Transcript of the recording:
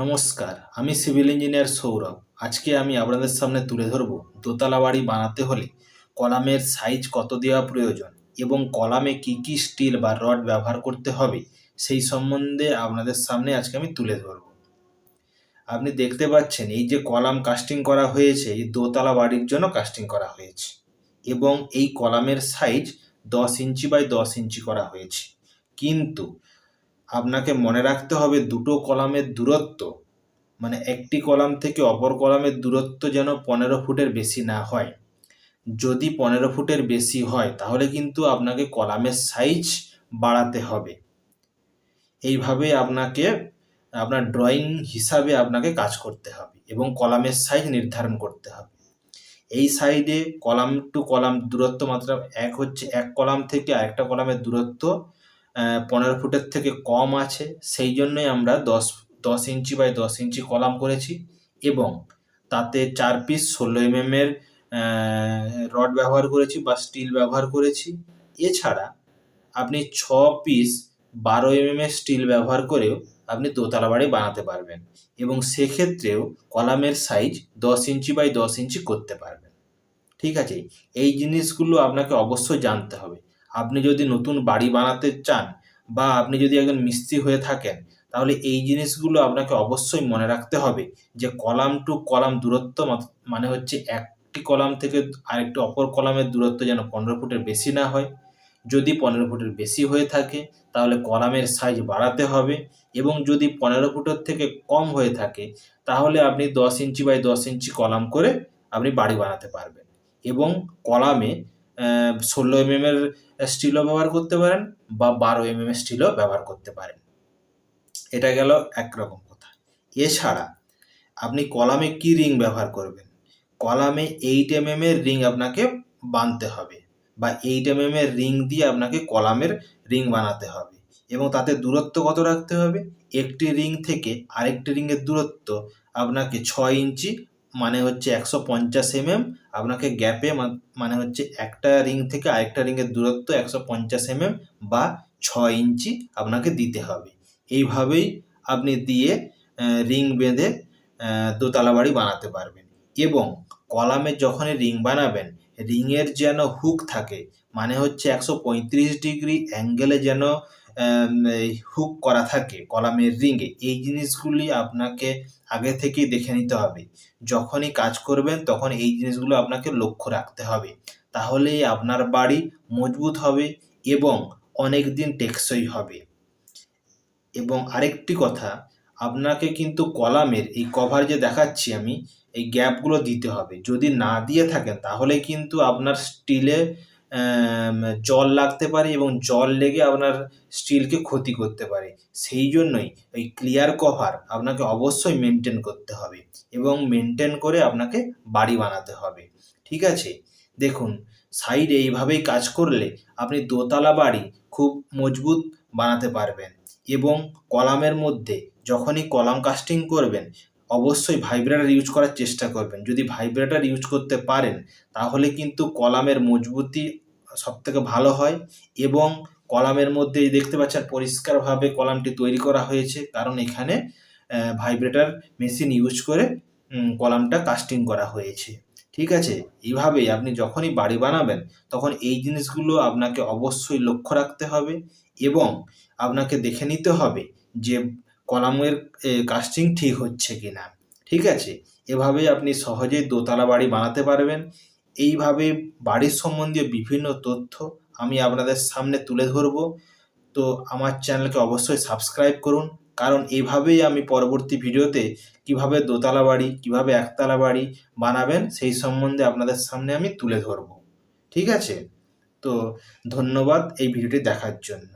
নমস্কার, আমি civil engineer Sourav. আজকে আমি আপনাদের সামনে তুলে ধরব দোতলা বাড়ি বানাতে হলে কলামের সাইজ কত দেওয়া প্রয়োজন এবং কলামে কি কি স্টিল বা রড ব্যবহার করতে হবে সেই সম্বন্ধে আপনাদের সামনে আজকে আমি তুলে ধরব। আপনি দেখতে পাচ্ছেন এই যে কলাম কাস্টিং করা হয়েছে, এই দোতলা বাড়ির জন্য কাস্টিং করা হয়েছে এবং এই কলামের সাইজ দশ ইঞ্চি বাই দশ ইঞ্চি করা হয়েছে। কিন্তু আপনাকে মনে রাখতে হবে দুটো কলামের দূরত্ব মানে একটি কলাম থেকে অপর কলামের দূরত্ব যেন পনেরো ফুটের বেশি না হয়। যদি পনেরো ফুটের বেশি হয়, তাহলে কিন্তু আপনাকে কলামের সাইজ বাড়াতে হবে। এইভাবে আপনাকে, আপনার ড্রয়িং হিসাবে আপনাকে কাজ করতে হবে এবং কলামের সাইজ নির্ধারণ করতে হবে। এই সাইডে কলাম টু কলাম দূরত্ব মাত্রা এক হচ্ছে এক কলাম থেকে আরেকটা কলামের দূরত্ব পনেরো ফুটের থেকে কম আছে। সেই জন্যই আমরা দশ দশ ইঞ্চি বাই দশ ইঞ্চি কলাম করেছি এবং তাতে চার পিস ষোলো এম এর রড ব্যবহার করেছি বা স্টিল ব্যবহার করেছি। এছাড়া আপনি ছ পিস বারো এম এর স্টিল ব্যবহার করেও আপনি দোতলা বাড়ি বানাতে পারবেন এবং সেক্ষেত্রেও কলামের সাইজ দশ ইঞ্চি বাই দশ ইঞ্চি করতে পারবেন। ঠিক আছে? এই জিনিসগুলো আপনাকে অবশ্যই জানতে হবে। আপনি যদি নতুন বাড়ি বানাতে চান বা আপনি যদি একজন মিস্ত্রি হয়ে থাকেন, তাহলে এই জিনিসগুলো আপনাকে অবশ্যই মনে রাখতে হবে যে কলাম টু কলাম দূরত্ব মানে হচ্ছে একটি কলাম থেকে আরেকটি অপর কলামের দূরত্ব যেন পনেরো ফুটের বেশি না হয়। যদি পনেরো ফুটের বেশি হয়ে থাকে, তাহলে কলামের সাইজ বাড়াতে হবে এবং যদি পনেরো ফুটের থেকে কম হয়ে থাকে, তাহলে আপনি দশ ইঞ্চি বাই দশ ইঞ্চি কলাম করে আপনি বাড়ি বানাতে পারবেন এবং কলামে ষোলো এম এর স্টিলও ব্যবহার করতে পারেন বা বারো এম এম স্টিলও ব্যবহার করতে পারেন। এটা গেল একরকম কথা। এছাড়া আপনি কলামে কি রিং ব্যবহার করবেন? কলামে এইট এম এম এর রিং আপনাকে বানতে হবে বা এইট এম এম এর রিং দিয়ে আপনাকে কলামের রিং বানাতে হবে এবং তাতে দূরত্ব কত রাখতে হবে? একটি রিং থেকে আরেকটি রিংয়ের দূরত্ব আপনাকে ছয় ইঞ্চি মানে হচ্ছে একশো পঞ্চাশ এমএম, আপনাকে গ্যাপে মানে হচ্ছে একটা রিং থেকে আরেকটা রিংয়ের দূরত্ব একশো পঞ্চাশ এমএম বা ছয় ইঞ্চি আপনাকে দিতে হবে। এইভাবেই আপনি দিয়ে রিং বেঁধে দোতলা বাড়ি বানাতে পারবেন। এবং কলামে যখনই রিং বানাবেন রিংয়ের যেন হুক থাকে মানে হচ্ছে একশো পঁয়ত্রিশ ডিগ্রি অ্যাঙ্গেলে যেন হুক করা থাকে, কলামের রিংয়ে এই জিনিসগুলি আপনাকে আগে থেকেই দেখে নিতে হবে। যখনই কাজ করবেন, তখন এই জিনিসগুলো আপনাকে লক্ষ্য রাখতে হবে। তাহলেই আপনার বাড়ি মজবুত হবে এবং অনেক দিন টেকসই হবে। এবং আরেকটি কথা, আপনাকে কিন্তু কলামের এই কভার যে দেখাচ্ছি আমি, এই গ্যাপগুলো দিতে হবে। যদি না দিয়ে থাকেন, তাহলে কিন্তু আপনার স্টিলে জল লাগতে পারে এবং জল লেগে আপনার স্টিলকে ক্ষতি করতে পারে। সেই জন্যই ওই ক্লিয়ার কভার আপনাকে অবশ্যই মেনটেন করতে হবে এবং মেনটেন করে আপনাকে বাড়ি বানাতে হবে। ঠিক আছে? দেখুন সাইডে এইভাবেই কাজ করলে আপনি দোতলা বাড়ি খুব মজবুত বানাতে পারবেন এবং কলামের মধ্যে যখনই কলাম কাস্টিং করবেন অবশ্যই ভাইব্রেটার ইউজ করার চেষ্টা করবেন। যদি ভাইব্রেটার ইউজ করতে পারেন, তাহলে কিন্তু কলামের মজবুতি সবথেকে ভালো হয় এবং কলামের মধ্যে দেখতে পাচ্ছেন পরিষ্কারভাবে কলামটি তৈরি করা হয়েছে, কারণ এখানে ভাইব্রেটার মেশিন ইউজ করে কলামটা কাস্টিং করা হয়েছে। ঠিক আছে? এইভাবেই আপনি যখনই বাড়ি বানাবেন, তখন এই জিনিসগুলো আপনাকে অবশ্যই লক্ষ্য রাখতে হবে এবং আপনাকে দেখে নিতে হবে যে কলামের কাস্টিং ঠিক হচ্ছে কি না ঠিক আছে? এভাবেই আপনি সহজেই দোতলা বাড়ি বানাতে পারবেন। এইভাবে বাড়ির সম্বন্ধীয় বিভিন্ন তথ্য আমি আপনাদের সামনে তুলে ধরবো। তো আমার চ্যানেলকে অবশ্যই সাবস্ক্রাইব করুন। কারণ এইভাবেই আমি পরবর্তী ভিডিওতে কীভাবে দোতলা বাড়ি, কীভাবে একতলা বাড়ি বানাবেন, সেই সম্বন্ধে আপনাদের সামনে আমি তুলে ধরবো। ঠিক আছে? তো ধন্যবাদ এই ভিডিওটি দেখার জন্য।